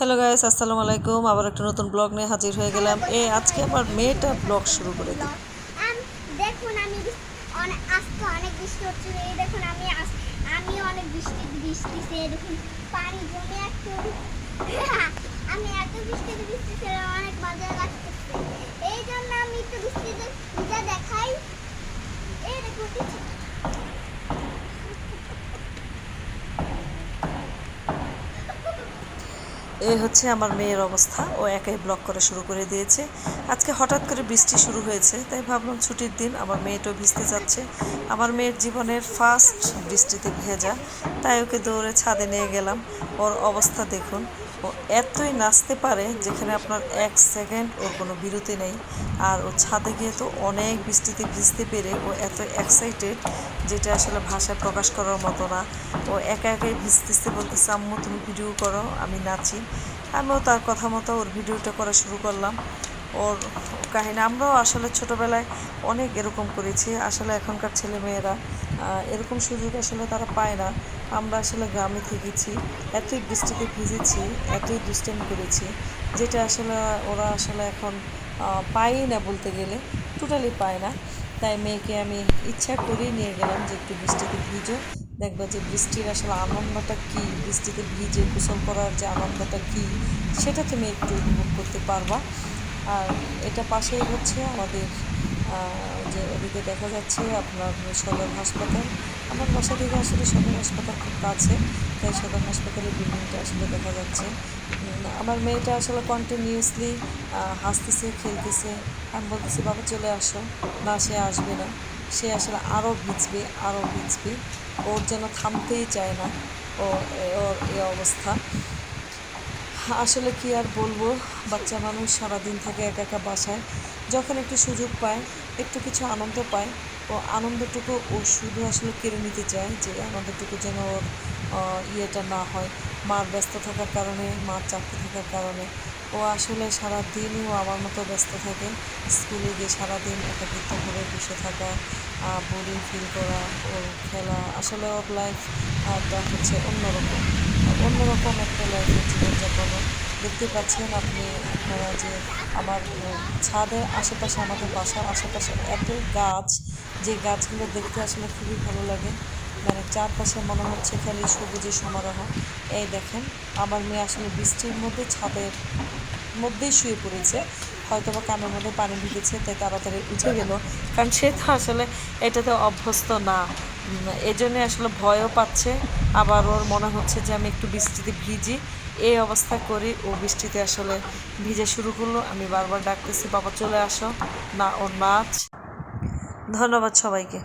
Hello guys, আসসালামু আলাইকুম। আবার একটা নতুন ব্লগ নিয়ে হাজির হয়ে গেলাম। এ আজকে আমার মেয়েটা ব্লগ শুরু করে দিই। দেখুন আমি আজকে অনেক বৃষ্টি হচ্ছে। এই দেখুন আমি আমি অনেক বৃষ্টি বৃষ্টিতে দেখুন, পানি জমে একটু আমি এত বৃষ্টিতে বৃষ্টিতে অনেক মজা লাগতেছে এই জন্য আমি একটু বৃষ্টিতে ভিজা দেখাই এই দেখুন এই হচ্ছে আমার মেয়ের অবস্থা। ও একাই ব্লক করা শুরু করে দিয়েছে। আজকে হঠাৎ করে বৃষ্টি শুরু হয়েছে, তাই ভাবলাম ছুটির দিন আমার মেয়েটাও ভিজতে যাচ্ছে। আমার মেয়ের জীবনের ফার্স্ট বৃষ্টিতে ভেজা, তাই ওকে দৌড়ে ছাদে নিয়ে গেলাম। ওর অবস্থা দেখুন ও এতই নাচতে পারে যেখানে আপনার এক সেকেন্ড ওর কোনো বিরতি নেই। আর ও ছাদে গিয়ে তো অনেক বৃষ্টিতে ভিজতে পেরে ও এত এক্সাইটেড যেটা আসলে ভাষায় প্রকাশ করার মতো না। ও একা একাই ভিজতেছে বলতেছে, আম্মু, তুমি ভিডিও করো, আমি নাচি। আমিও তার কথা মতো ওর ভিডিওটা করা শুরু করলাম। ওর কাহিনী, আমরাও আসলে ছোটোবেলায় অনেক এরকম করেছি। আসলে এখনকার ছেলে মেয়েরা এরকম সুযোগ আসলে তারা পায় না। আমরা আসলে গ্রামে থেকেছি, এতই বৃষ্টিতে ভিজেছি, এতই দুষ্টামি করেছি, যেটা আসলে ওরা আসলে এখন পায়ই না বলতে গেলে টোটালি পায় না। তাই মেয়েকে আমি ইচ্ছা করেই নিয়ে গেলাম যে একটু বৃষ্টিতে ভিজো, দেখবা যে বৃষ্টির আসলে আনন্দটা কী বৃষ্টিতে ভিজে গোসল করার যে আনন্দটা কী, সেটা তুমি একটু উপভোগ করতে পারবা। আর এটা পাশেই হচ্ছে আমাদের যে ওদিকে দেখা যাচ্ছে আপনার সদর হাসপাতাল। আমার বাসা থেকে আসলে সদর হাসপাতাল খুব কাছে, তাই সদর হাসপাতালের বিল্ডিংটা আসলে দেখা যাচ্ছে। আমার মেয়েটা আসলে কন্টিনিউসলি হাসতেছে, খেলতেছে। আমি বলতেছি, বাবা, চলে আসো। না, সে আসবে না। সে আসলে আরও ভিজবে আরও ভিজবে। ওর যেন থামতেই চায় না, ও ওর এই অবস্থা। আসলে কি আর বলব? বাচ্চা মানুষ সারাদিন থাকে একা একা বাসায়। যখন একটু সুযোগ পায়, একটু কিছু আনন্দ পায়, ও আনন্দটুকু ও শুধু আসলে কেড়ে নিতে চায় যে আনন্দটুকু যেন ওর ইয়েটা না হয়। মার ব্যস্ত থাকার কারণে মার চাকরি থাকার কারণে। ও আসলে সারাদিনই ও আমার মতো ব্যস্ত থাকে। স্কুলে গিয়ে সারাদিন একাকিত্ব করে বসে থাকা বোরিং ফিল করা ও খেলা। আসলে ওর লাইফটা হচ্ছে অন্যরকম। অন্যরকম একটা লাইফের জীবনযাপন। দেখতে পাচ্ছেন আপনি, আপনারা যে আমার ছাদের আশেপাশে, আমাদের বাসার আশেপাশে এত গাছ, যে গাছগুলো দেখতে আসলে খুবই ভালো লাগে। মানে চারপাশে মনে হচ্ছে খালি সবুজের সমারোহ। এই দেখেন, আমার মেয়ে আসলে বৃষ্টির মধ্যে ছাদের মধ্যেই শুয়ে পড়েছে। হয়তো বা কানের মধ্যে পানি ঢুকেছে, তাই তাড়াতাড়ি উঠে গেল। কারণ সে তো আসলে এটাতে অভ্যস্ত না। উম, এই জন্যে আসলে ভয়ও পাচ্ছে। আবার ওর মনে হচ্ছে যে আমি একটু বৃষ্টিতে ভিজি। এই অবস্থা করি ও বৃষ্টিতে আসলে ভিজে শুরু করল। আমি বারবার ডাকতেছি বাবা চলে আসো। না ওর নাচ ধন্যবাদ সবাইকে।